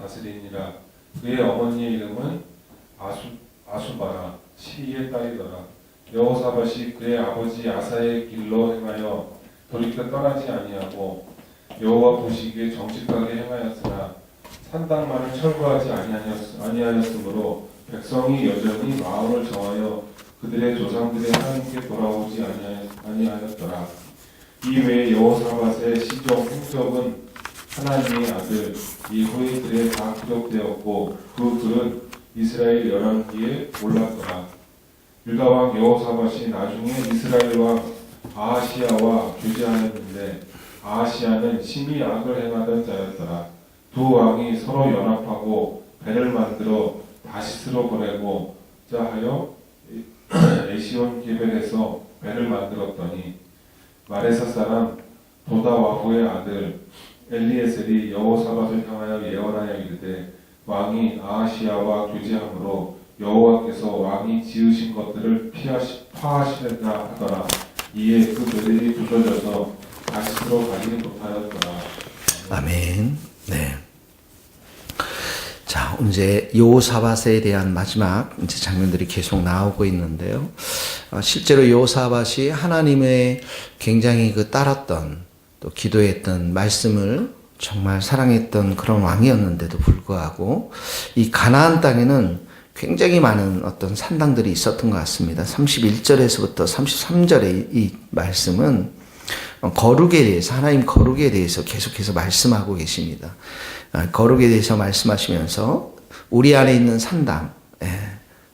다스리니라 그의 어머니의 이름은 아수 아수바라 시리의 딸이더라 여호사밧이 그의 아버지 아사의 길로 행하여 돌이켜 떠나지 아니하고 여호와 보시기에 정직하게 행하였으나 산당만을 철거하지 아니하였, 아니하였으므로 백성이 여전히 마음을 정하여 그들의 조상들의 하나님께 돌아오지 아니하였, 아니하였더라. 이 외에 여호사밧의 시종 행적은 하나님의 아들 글에 다 기록되었고 그 글은 이스라엘 열왕기에 올랐더라. 유다 왕 여호사밧이 나중에 이스라엘 왕 아하시아와 교제하였는데 아하시아는 심히 악을 행하던 자였더라. 두 왕이 서로 연합하고 배를 만들어 다시스로 보내고 자 하여 에시온 게벨에서 배를 만들었더니 마레사 사람 도다와후의 아들 엘리에셀이 여호사밧을 향하여 예언하여 이르되 왕이 아하시아와 교제함으로 여호와께서 왕이 지으신 것들을 피하시, 파하시는가 하더라 이에 그 배들이 부서져서 다시스로 가지 못하였더라 아멘. 네. 자, 이제 요사밧에 대한 마지막 이제 장면들이 계속 나오고 있는데요. 어, 실제로 요사밧이 하나님의 굉장히 그 따랐던 또 기도했던 말씀을 정말 사랑했던 그런 왕이었는데도 불구하고 이 가나안 땅에는 굉장히 많은 어떤 산당들이 있었던 것 같습니다. 31절에서부터 33절의 이 말씀은 어, 거룩에 대해서 하나님 거룩에 대해서 계속해서 말씀하고 계십니다. 아, 거룩에 대해서 말씀하시면서 우리 안에 있는 산당, 예,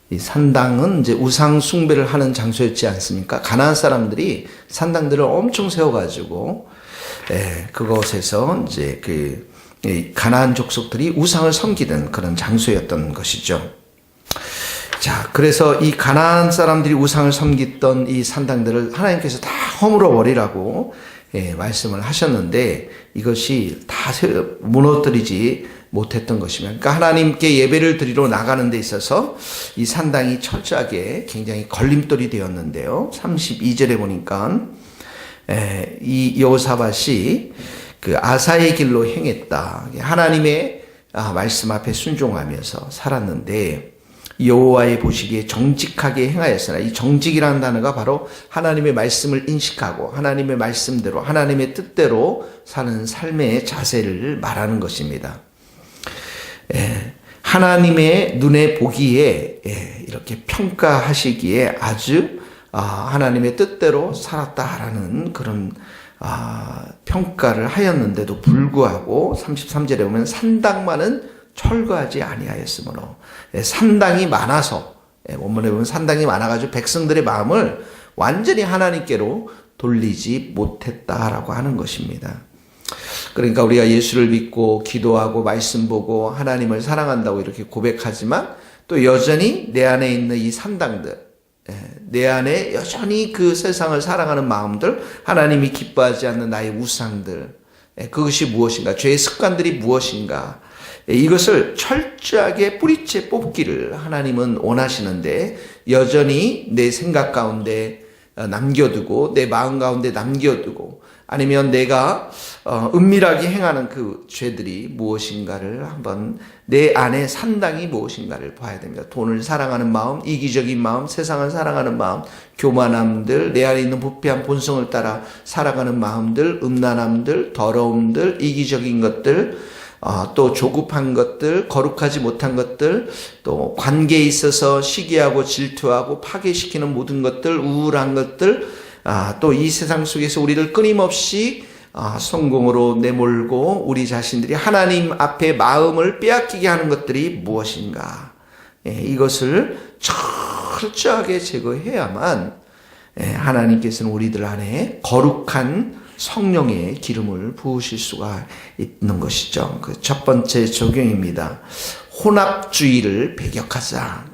이 산당은 이제 우상 숭배를 하는 장소였지 않습니까? 가나안 사람들이 산당들을 엄청 세워가지고 예, 그곳에서 이제 그이 가나안 족속들이 우상을 섬기는 그런 장소였던 것이죠. 자, 그래서 이 가나안 사람들이 우상을 섬겼던 이 산당들을 하나님께서 다 허물어 버리라고 예, 말씀을 하셨는데 이것이 다 세- 무너뜨리지 못했던 것이면 그러니까 하나님께 예배를 드리러 나가는 데 있어서 이 산당이 철저하게 굉장히 걸림돌이 되었는데요. 32절에 보니까 에, 이 여호사밧이 그 아사의 길로 행했다. 하나님의 아, 말씀 앞에 순종하면서 살았는데 여호와의 보시기에 정직하게 행하였으나 이 정직이라는 단어가 바로 하나님의 말씀을 인식하고 하나님의 말씀대로 하나님의 뜻대로 사는 삶의 자세를 말하는 것입니다. 예, 하나님의 눈에 보기에 예, 이렇게 평가하시기에 아주 아, 하나님의 뜻대로 살았다라는 그런 아, 평가를 하였는데도 불구하고 33절에 보면 산당만은 철거하지 아니하였으므로 예, 산당이 많아서 예, 원문에 보면 산당이 많아가지고 백성들의 마음을 완전히 하나님께로 돌리지 못했다라고 하는 것입니다. 그러니까 우리가 예수를 믿고 기도하고 말씀 보고 하나님을 사랑한다고 이렇게 고백하지만 또 여전히 내 안에 있는 이 산당들, 예, 내 안에 여전히 그 세상을 사랑하는 마음들, 하나님이 기뻐하지 않는 나의 우상들, 예, 그것이 무엇인가, 죄의 습관들이 무엇인가, 예, 이것을 철저하게 뿌리째 뽑기를 하나님은 원하시는데 여전히 내 생각 가운데 어, 남겨두고 내 마음 가운데 남겨두고 아니면 내가 어, 은밀하게 행하는 그 죄들이 무엇인가를 한번 내 안에 산당이 무엇인가를 봐야 됩니다. 돈을 사랑하는 마음, 이기적인 마음, 세상을 사랑하는 마음, 교만함들, 내 안에 있는 부패한 본성을 따라 살아가는 마음들, 음란함들, 더러움들, 이기적인 것들, 어, 또 조급한 것들, 거룩하지 못한 것들, 또 관계에 있어서 시기하고 질투하고 파괴시키는 모든 것들, 우울한 것들, 아, 또 이 세상 속에서 우리를 끊임없이 아, 성공으로 내몰고 우리 자신들이 하나님 앞에 마음을 빼앗기게 하는 것들이 무엇인가? 예, 이것을 철저하게 제거해야만 예, 하나님께서는 우리들 안에 거룩한 성령의 기름을 부으실 수가 있는 것이죠. 그 첫 번째 적용입니다. 혼합주의를 배격하자.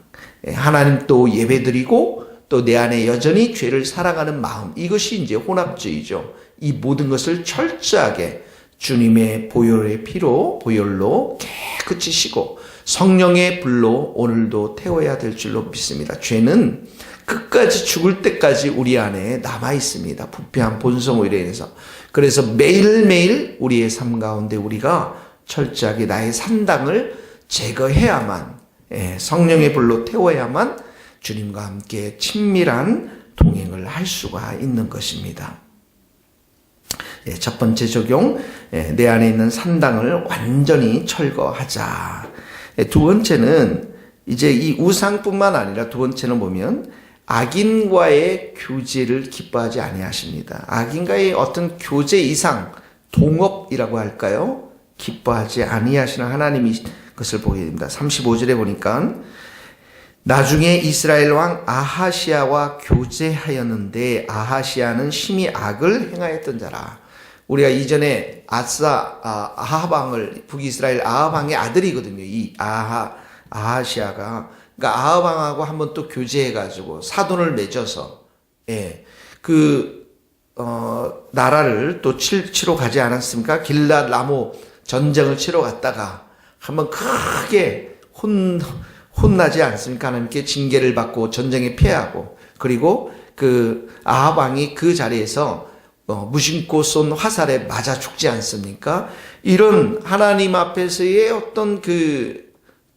예, 하나님 또 예배드리고 또 내 안에 여전히 죄를 사랑하는 마음. 이것이 이제 혼합주의죠. 이 모든 것을 철저하게 주님의 보혈의 피로, 보혈로 깨끗이 씻고 성령의 불로 오늘도 태워야 될 줄로 믿습니다. 죄는 끝까지 죽을 때까지 우리 안에 남아 있습니다. 부패한 본성으로 인해서. 그래서 매일매일 우리의 삶 가운데 우리가 철저하게 나의 산당을 제거해야만 예, 성령의 불로 태워야만 주님과 함께 친밀한 동행을 할 수가 있는 것입니다. 예, 첫 번째 적용, 예, 내 안에 있는 산당을 완전히 철거하자. 예, 두 번째는 이제 이 우상뿐만 아니라 두 번째는 보면 악인과의 교제를 기뻐하지 아니하십니다. 악인과의 어떤 교제 이상 동업이라고 할까요? 기뻐하지 아니하시는 하나님이 것을 보게 됩니다. 35절에 보니까 나중에 이스라엘 왕 아하시아와 교제하였는데 아하시아는 심히 악을 행하였던 자라. 우리가 이전에 아사 아, 아하방을 북이스라엘 아하방의 아들이거든요. 이 아하 아하시아가 그러니까 아하방하고 한번 또 교제해 가지고 사돈을 맺어서 예, 그 어, 나라를 또 칠, 치러 가지 않았습니까? 길랏 라모 전쟁을 치러 갔다가 한번 크게 혼 혼나지 않습니까? 하나님께 징계를 받고 전쟁에 패하고 그리고 그 아하방이 그 자리에서 어, 무심코 쏜 화살에 맞아 죽지 않습니까? 이런 하나님 앞에서의 어떤 그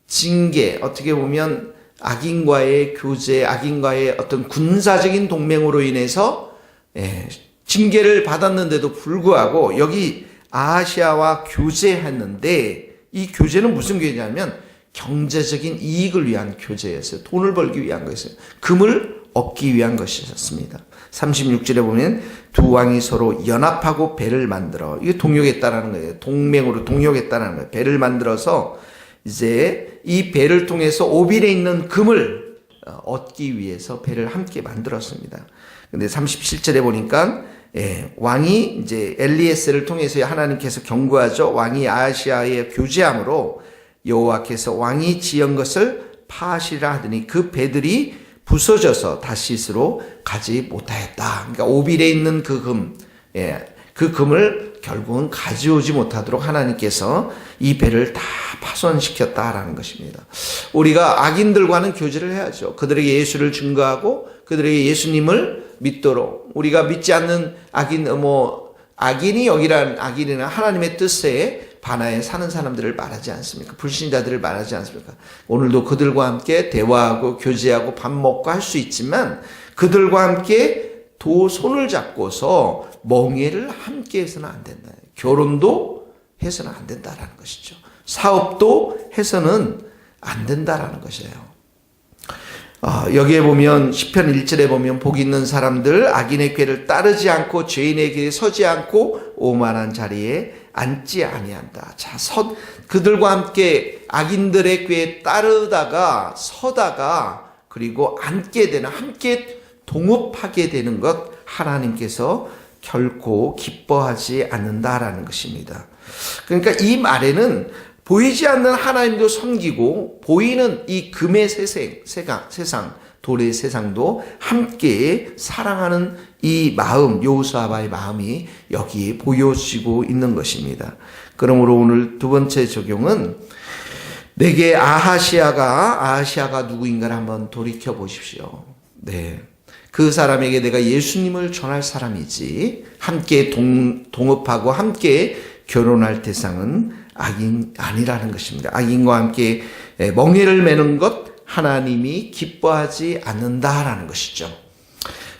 징계, 어떻게 보면 악인과의 교제, 악인과의 어떤 군사적인 동맹으로 인해서 예, 징계를 받았는데도 불구하고 여기 아시아와 교제했는데 이 교제는 무슨 교제냐면 경제적인 이익을 위한 교제였어요. 돈을 벌기 위한 것이었어요. 금을 얻기 위한 것이었습니다. 36절에 보면 두 왕이 서로 연합하고 배를 만들어 이게 동역했다라는 거예요. 동맹으로 동역했다라는 거예요. 배를 만들어서 이제 이 배를 통해서 오빌에 있는 금을 어, 얻기 위해서 배를 함께 만들었습니다. 근데 37절에 보니까 예, 왕이 이제 엘리에스를 통해서 하나님께서 경고하죠. 왕이 아시아에 교제함으로 여호와께서 왕이 지은 것을 파시라 하더니 그 배들이 부서져서 다시스로 가지 못하였다. 그러니까 오빌에 있는 그 금, 예, 그 금을 결국은 가져오지 못하도록 하나님께서 이 배를 다 파손시켰다라는 것입니다. 우리가 악인들과는 교제를 해야죠. 그들에게 예수를 증거하고 그들에게 예수님을 믿도록 우리가 믿지 않는 악인 뭐 악인이 여기란 악인이나 하나님의 뜻에 반하에 사는 사람들을 말하지 않습니까? 불신자들을 말하지 않습니까? 오늘도 그들과 함께 대화하고 교제하고 밥 먹고 할 수 있지만 그들과 함께 도 손을 잡고서 멍해를 함께 해서는 안 된다. 결혼도 해서는 안 된다라는 것이죠. 사업도 해서는 안 된다라는 것이에요. 아, 여기에 보면 10편 1절에 보면 복 있는 사람들 악인의 꾀를 따르지 않고 죄인의 길에 서지 않고 오만한 자리에 앉지 아니한다. 자, 서, 그들과 함께 악인들의 꾀에 따르다가 서다가 그리고 앉게 되는 함께 동업하게 되는 것 하나님께서 결코 기뻐하지 않는다라는 것입니다. 그러니까 이 말에는 보이지 않는 하나님도 섬기고 보이는 이 금의 세상, 세상, 돌의 세상도 함께 사랑하는 이 마음, 요사바의 마음이 여기 보여지고 있는 것입니다. 그러므로 오늘 두 번째 적용은 내게 아하시아가 아하시아가 누구인가를 한번 돌이켜 보십시오. 네. 그 사람에게 내가 예수님을 전할 사람이지 함께 동, 동업하고 함께 결혼할 대상은 악인 아니라는 것입니다. 악인과 함께 멍해를 매는 것 하나님이 기뻐하지 않는다라는 것이죠.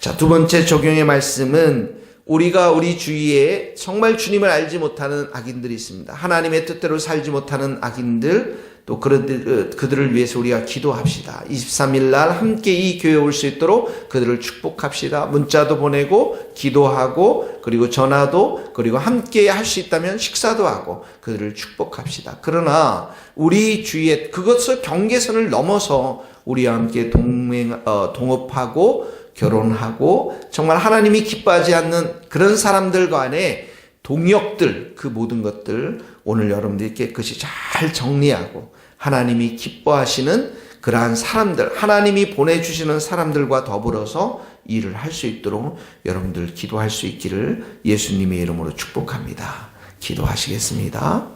자, 두 번째 적용의 말씀은 우리가 우리 주위에 정말 주님을 알지 못하는 악인들이 있습니다. 하나님의 뜻대로 살지 못하는 악인들, 또 그들, 그들을 위해서 우리가 기도합시다. 23일 날 함께 이 교회에 올 수 있도록 그들을 축복합시다. 문자도 보내고, 기도하고, 그리고 전화도, 그리고 함께 할 수 있다면 식사도 하고, 그들을 축복합시다. 그러나, 우리 주위에 그것을 경계선을 넘어서 우리와 함께 동맹, 어, 동업하고, 결혼하고, 정말 하나님이 기뻐하지 않는 그런 사람들 간에 동역들, 그 모든 것들, 오늘 여러분들이 깨끗이 잘 정리하고, 하나님이 기뻐하시는 그러한 사람들, 하나님이 보내주시는 사람들과 더불어서 일을 할 수 있도록 여러분들 기도할 수 있기를 예수님의 이름으로 축복합니다. 기도하시겠습니다.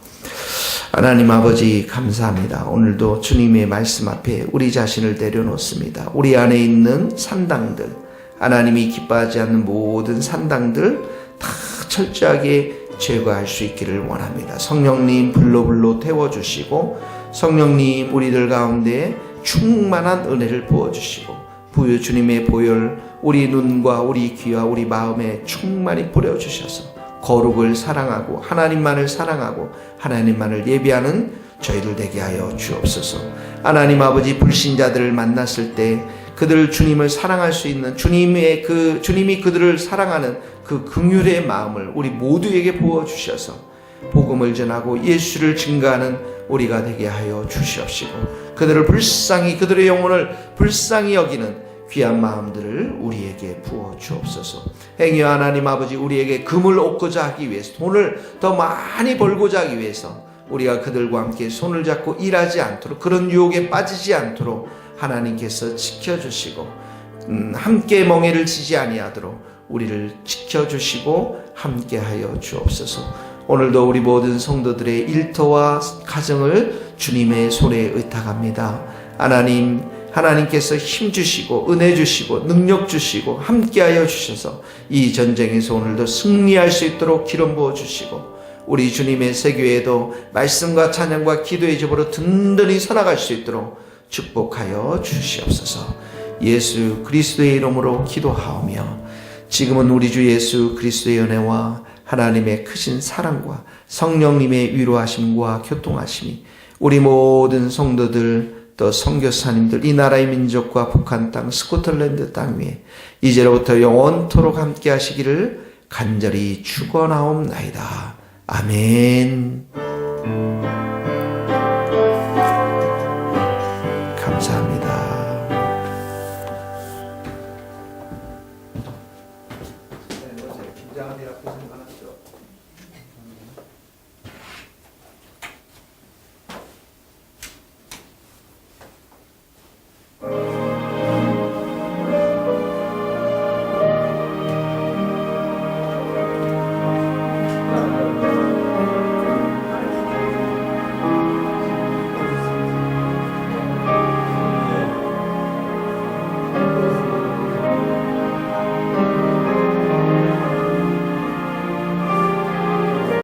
하나님 아버지 감사합니다. 오늘도 주님의 말씀 앞에 우리 자신을 내려놓습니다. 우리 안에 있는 산당들, 하나님이 기뻐하지 않는 모든 산당들 다 철저하게 제거할 수 있기를 원합니다. 성령님 불로 불로 태워주시고 성령님 우리들 가운데 충만한 은혜를 부어주시고 부유 주님의 보혈 우리 눈과 우리 귀와 우리 마음에 충만히 뿌려주셔서 거룩을 사랑하고 하나님만을 사랑하고 하나님만을 예비하는 저희들 되게 하여 주옵소서. 하나님 아버지 불신자들을 만났을 때 그들 주님을 사랑할 수 있는 주님의 그 주님이 그들을 사랑하는 그 긍휼의 마음을 우리 모두에게 부어 주셔서 복음을 전하고 예수를 증거하는 우리가 되게 하여 주시옵시고 그들을 불쌍히 그들의 영혼을 불쌍히 여기는 귀한 마음들을 우리에게 부어 주옵소서. 행여 하나님 아버지 우리에게 금을 얻고자 하기 위해서 돈을 더 많이 벌고자 하기 위해서 우리가 그들과 함께 손을 잡고 일하지 않도록 그런 유혹에 빠지지 않도록 하나님께서 지켜주시고 음, 함께 멍해를 지지 아니하도록 우리를 지켜주시고 함께하여 주옵소서. 오늘도 우리 모든 성도들의 일터와 가정을 주님의 손에 의탁합니다. 하나님, 하나님께서 힘 주시고 은혜 주시고 능력 주시고 함께하여 주셔서 이 전쟁에서 오늘도 승리할 수 있도록 기름 부어 주시고 우리 주님의 세교에도 말씀과 찬양과 기도의 집으로 든든히 살아갈 수 있도록 축복하여 주시옵소서. 예수 그리스도의 이름으로 기도하오며 지금은 우리 주 예수 그리스도의 은혜와 하나님의 크신 사랑과 성령님의 위로하심과 교통하심이 우리 모든 성도들 또 선교사님들 이 나라의 민족과 북한 땅 스코틀랜드 땅 위에 이제로부터 영원토록 함께 하시기를 간절히 축원하옵나이다. 아멘.